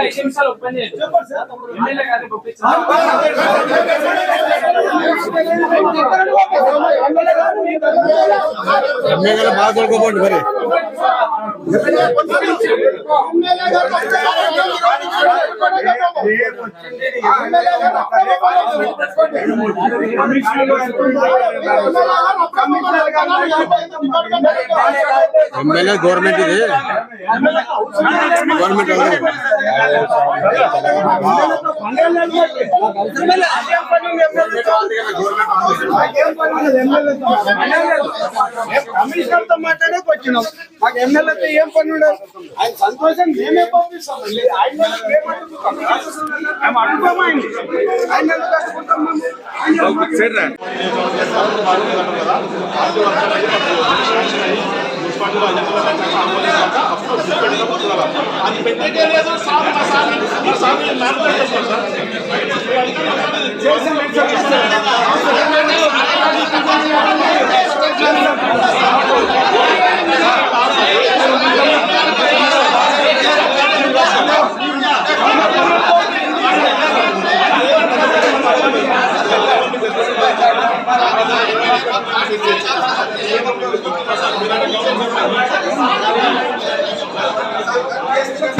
ఐదు నిమిషాలు ఓపెన్ చేయండి. ఎమ్మెల్యే పంపించారు ఎమ్మెల్యేలు బాగా దొరకపోండి మరి. ఎమ్మెల్యే గవర్నమెంట్ ఇది. గవర్నమెంట్ కమిషనర్తో మాట్లాడక వచ్చినాం మాకు ఎమ్మెల్యేతో ఏం పని ఉండదు ఆయన సంతోషం మేమే పంపిస్తాం మళ్ళీ ఆయన మేము అడుగుతాం. ఆయన ఆయన అడుగుతాం మేము? మీరు అడగండి ప్రజాప్రతినిధి ఏ రకంగా అడగాలో ఆ రకంగా అడగండి. మాట్లాడండి సార్. మీరు మాట్లాడతారా?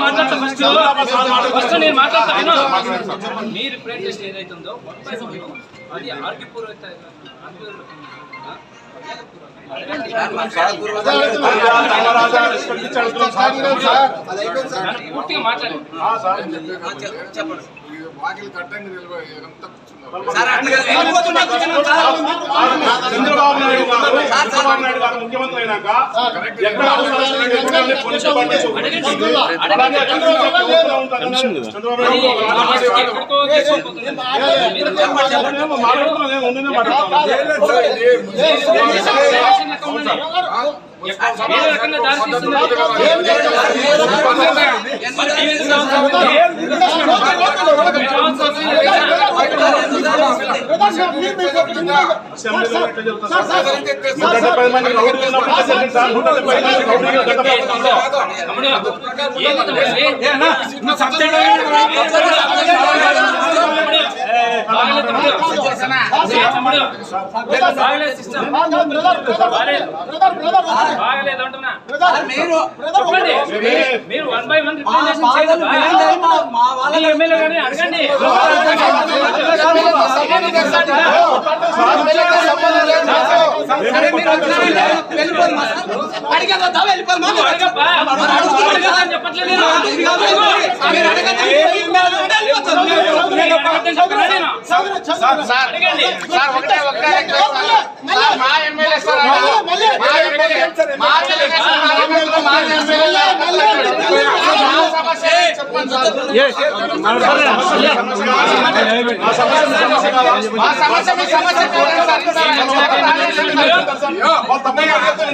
మాట్లాడతా ఫస్ట్ ఫస్ట్ నేను మాట్లాడతా విను. మీ రిప్రజెంటేషన్ ఏదైతుందో అది ఆర్గ్యపూర్వక పూర్తిగా మాట్లాడండి వాకిలి కట్టంగా నిలబడి ఎంత కూర్చున్నారు చంద్రబాబు నాయుడు గారు చంద్రబాబు నాయుడు గారు ముఖ్యమంత్రి అయినాక ఎక్కడ నూట డెబ్బై మంది రౌడీలు గత మీరు వన్ బై వన్ రిప్రజెంటేషన్ చేయాలి. మీ ఎమ్మెల్యే గారిని అడగండి నువ్వు అడగబ్బా. అడగదని చెప్పట్లేదు నేను. మీరు అడగద్దని చెప్పట్లేదు నేను. అడగండి. సార్ ఒకటే ఒకటే రిక్వెస్ట్ సార్. సార్ మా ఎమ్మెల్యే సార్ ఆయన. మా ఎమ్మెల్యే మా ఎమ్మెల్యే సార్ మా ఎమ్మెల్యే మా ఎమ్మెల్యే మా సమస్య ఏంటి సార్ సమస్య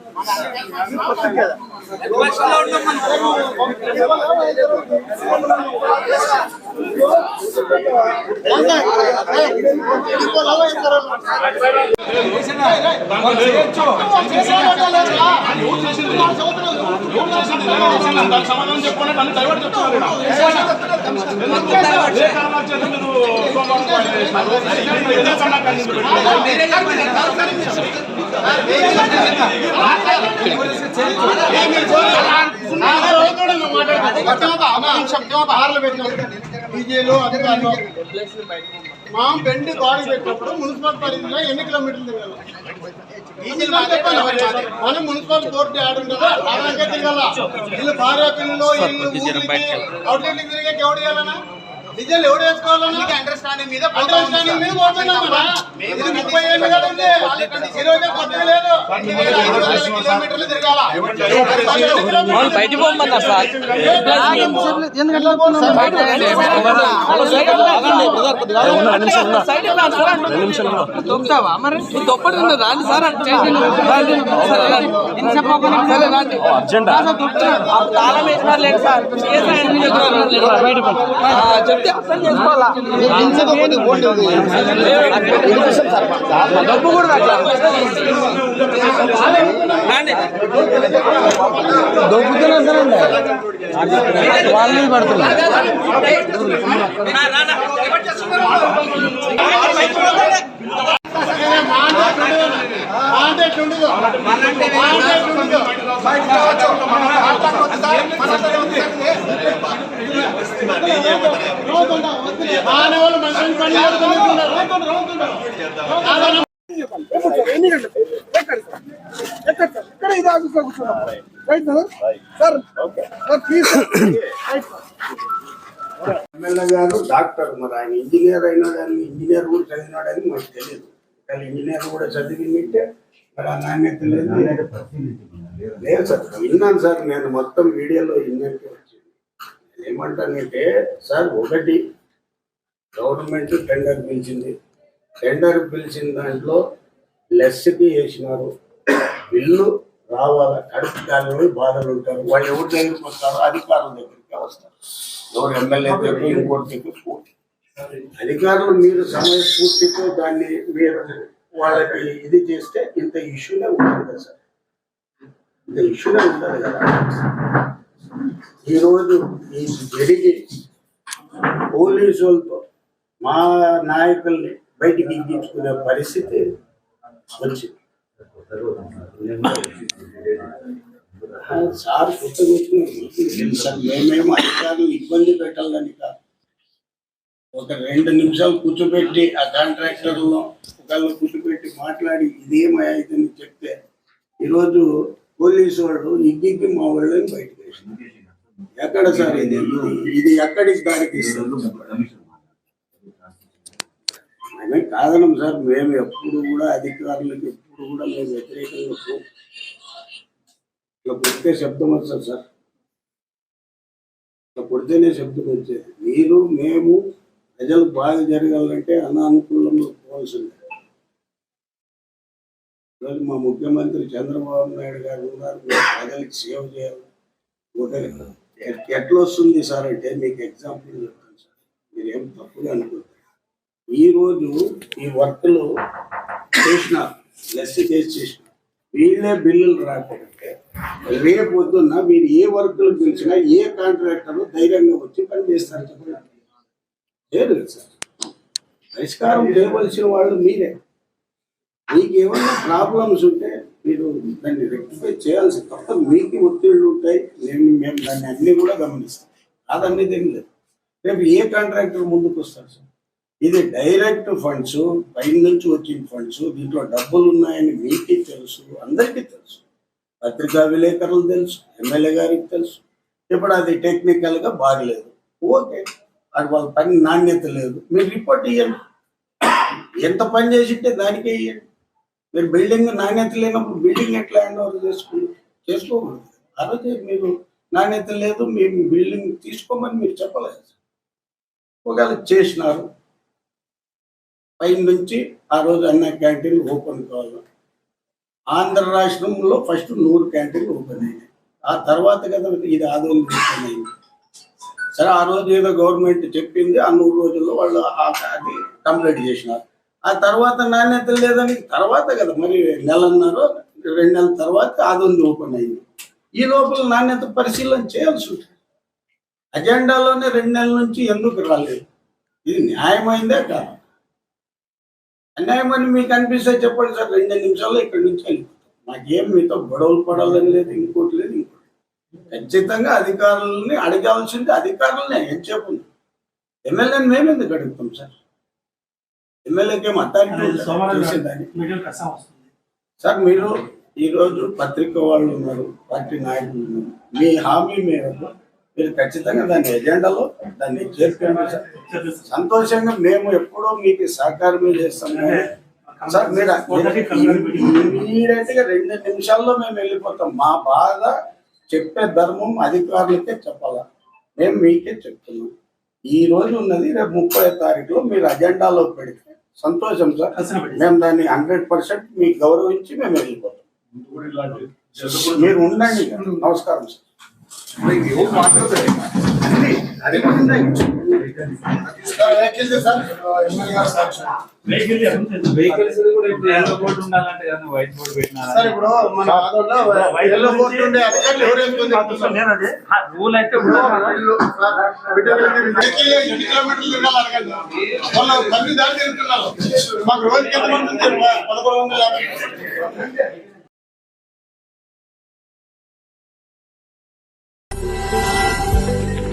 దానికి సమాధానం చెప్పండి నన్ను డైవర్ట్ చెప్తున్నారు ఏ కారణాల చేత మీరు సోమవారం డీజేలు అధికారులు. మా బెండి బాడీ పెట్టినప్పుడు మున్సిపల్ పరిధిలో ఎన్ని కిలోమీటర్లు తిరగాలి? మనం మున్సిపల్ కోర్టు ఆడుంటారా ఆడకే తిరగాల? వీళ్ళు భార్య పిల్లలు వీళ్ళు అవుట్లెట్కి తిరిగే ఎవడు ఇవ్వాలన్నా డీజిల్ ఎవడు వేసుకోవాలన్నా? అండర్స్టాండింగ్ మీద అండర్స్టాండింగ్ మీద పోతున్నాం కదా. ఇది ముప్పై ఏళ్ళు కదా ఉంది ఈ రోజే కొత్తగా లేదు. కిలోమీటర్లు తిరగాల. బయట పోమన్నారు సార్. రాండి తాళం వేసినారు కేసు చెప్తే అర్థం చేసుకోవాలా? డబ్బు కూడా అట్లా రండి. దొబ్బుతున్నా సరే వాళ్ళని పడుతున్నారు మానవులు మనుషులు పని ఎన్ని గంటలకు ఎక్కడ సార్ ఎక్కడ సార్ ఇది ఆఫీస్లో కూర్చున్నాం right sir sir please MLA గారు డాక్టర్ మరి ఆయన ఇంజనీర్ అయినా కానీ ఇంజనీర్ కూడా చదివినాడని మాకు తెలియదు. కానీ ఇంజనీర్ కూడా చదివిందంటే మరి ఆ నాణ్యత లేదు. లేదు సార్ విన్నాను సార్ నేను మొత్తం వీడియోలో ఇంజనీర్ వచ్చింది ఏమంటానంటే సార్ ఒకటి గవర్నమెంట్ టెండర్ పిలిచింది. టెండర్ పిలిచిన దాంట్లో లెస్కి వేసినారు బిల్లు రావాలా? కడుపు కాని బాధలు ఉంటారు. వాళ్ళు ఎవరి దగ్గరికి వస్తారు అధికారుల దగ్గరికి వస్తారు. ఎవరు ఎమ్మెల్యే దగ్గర ఇంకోటి దగ్గర పూర్తి అధికారులు మీరు సమయస్ఫూర్తితో దాన్ని మీరు వాళ్ళకి ఇది చేస్తే ఇంత ఇష్యూనే ఉండదు కదా సార్. ఇంత ఇష్యూనే ఉండదు కదా. ఈరోజు ఈ జరిగి పోలీసు వాళ్ళతో మా నాయకుల్ని బయటికి ఎక్కించుకునే పరిస్థితి వచ్చింది. సార్ మేమేమో అధికారులు ఇబ్బంది పెట్టాలని కాదు. ఒక రెండు నిమిషాలు కూర్చోబెట్టి ఆ కాంట్రాక్టర్లో ఒకళ్ళు కూర్చోబెట్టి మాట్లాడి ఇదేమవుతుందని చెప్తే ఈరోజు పోలీసు వాళ్ళు ఇగ్గికి మా వాళ్ళని బయటకు వేసినారు. ఎక్కడ సార్ ఇది? ఇది ఎక్కడికి దారికి ఇస్తారు? అదే కాదనం సార్ మేము ఎప్పుడు కూడా అధికారులకు ఎప్పుడు కూడా మేము వ్యతిరేకంగా ఇట్లా కొడితే శబ్దం వస్తుంది సార్. ఇట్లా కొడితేనే శబ్దం వచ్చేది. మీరు మేము ప్రజలు బాధ జరగాలంటే అనానుకూలంలో పోవాల్సిందే. ఈరోజు మా ముఖ్యమంత్రి చంద్రబాబు నాయుడు గారు ఉన్నారు ప్రజలకు సేవ చేయాలి. ఎట్లా వస్తుంది సార్ అంటే మీకు ఎగ్జాంపుల్ మీరు ఏం తప్పుగా అనుకుంటారు ఈ ఈ వర్క్లు చేసిన లెస్ చేసి చేసిన వీళ్ళే బిల్లులు రాకపోతే రేపు పొద్దున్న మీరు ఏ వర్కులు పిలిచినా ఏ కాంట్రాక్టర్ ధైర్యంగా వచ్చి పని చేస్తారు చెప్పండి. లేదు సార్. పరిష్కారం చేయవలసిన వాళ్ళు మీరే. మీకు ఏమైనా ప్రాబ్లమ్స్ ఉంటే మీరు దాన్ని రెక్టిఫై చేయాల్సి తప్ప మీకు ఒత్తిళ్ళు ఉంటాయి. నేను మేము దాన్ని అన్ని కూడా గమనిస్తాం. అదనేది ఏం లేదు. రేపు ఏ కాంట్రాక్టర్ ముందుకు వస్తారు సార్? ఇది డైరెక్ట్ ఫండ్స్ పైన నుంచి వచ్చిన ఫండ్స్ దీంట్లో డబ్బులు ఉన్నాయని మీకే తెలుసు అందరికీ తెలుసు. పత్రికా విలేకరులు తెలుసు ఎమ్మెల్యే గారికి తెలుసు. ఇప్పుడు అది టెక్నికల్గా బాగలేదు. ఓకే అది వాళ్ళ పని నాణ్యత లేదు. మీరు రిపోర్ట్ ఇవ్వండి ఎంత పని చేసింటే దానికే ఇవ్వండి మీరు బిల్డింగ్ నాణ్యత లేనప్పుడు బిల్డింగ్ ఎట్లా హ్యాండ్ ఓవర్ చేసుకున్నారు చేసుకోకూడదు. ఆ రోజు మీరు నాణ్యత లేదు మేము బిల్డింగ్ తీసుకోమని మీరు చెప్పలేదు ఒకవేళ చేసినారు పైన నుంచి ఆ రోజు అన్న క్యాంటీన్ ఓపెన్ కావాలి. ఆంధ్ర రాష్ట్రంలో ఫస్ట్ నూరు క్యాంటీన్లు ఓపెన్ అయినాయి. ఆ తర్వాత కదా ఇది ఆదోళన ఓపెన్ అయింది. సరే ఆ రోజు ఏదో గవర్నమెంట్ చెప్పింది ఆ నూరు రోజుల్లో వాళ్ళు ఆ- అది కంప్లీట్ చేసినారు. ఆ తర్వాత నాణ్యత లేదని తర్వాత కదా మరి నెలన్నర రెండు నెలల తర్వాత ఆదోళన ఓపెన్ అయింది. ఈ లోపల నాణ్యత పరిశీలన చేయాల్సి ఉంటుంది. అజెండాలోనే రెండు నెలల నుంచి ఎందుకు రాలేదు? ఇది న్యాయమైందే కాదు. అన్యాయమని మీకు అనిపిస్తే చెప్పండి సార్ రెండు నిమిషాల్లో ఇక్కడి నుంచి వెళ్ళిపోతాం. నాకేం మీతో గొడవలు పడాలని లేదు ఇంకోటి లేదు ఇంకోటి ఖచ్చితంగా అధికారులని అడగాల్సింది అధికారులనే ఏం చెప్పు ఎమ్మెల్యేని మేము ఎందుకు అడుగుతాం సార్? ఎమ్మెల్యేకి ఏం అథారిటీ? సార్ మీరు ఈరోజు పత్రిక వాళ్ళు ఉన్నారు పార్టీ నాయకులు ఉన్నారు. మీ హామీ మేరకు మీరు ఖచ్చితంగా దాని ఎజెండాలో దాన్ని చేర్పండి సార్. సంతోషంగా మేము ఎప్పుడో మీకు సహకారమే చేస్తాం. కానీ సార్ మీరు ఇమీడియట్గా రెండు నిమిషాల్లో మేము వెళ్ళిపోతాం. మా బాధ చెప్పే ధర్మం అధికారులకే చెప్పాలా. మేము మీకే చెప్తున్నాం. ఈ రోజు ఉన్నది రేపు ముప్పై తారీఖులో మీరు అజెండాలో పెడితే సంతోషం సార్. మేము దాన్ని హండ్రెడ్ పర్సెంట్ మీకు గౌరవించి మేము వెళ్ళిపోతాం. మీరు ఉండండి. నమస్కారం సార్. వెహికల్స్ కూడా ఇప్పుడు ఎల్లో బోర్డు ఉండాలంటే కదా వైట్ బోర్డు పెట్టినారా సార్ ఇప్పుడు మన ఎల్లో బోర్డు ఉండే అధికారులు ఎవరు? రూల్ అయితే కిలోమీటర్లు మాకు రోజుకి ఎంత పడుతుంది పదకొండు వందల యాభై.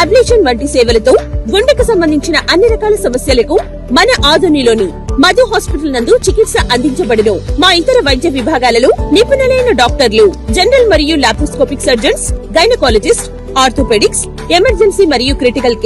ablation వంటి సేవలతో గుండెకు సంబంధించిన అన్ని రకాల సమస్యలకు మన ఆధునిలోని మధు హాస్పిటల్ నందు చికిత్స అందించబడును. మా ఇతర వైద్య విభాగాలలో నిపుణులైన డాక్టర్లు జనరల్ మరియు laparoscopic surgeons gynaecologist orthopaedics emergency మరియు క్రిటికల్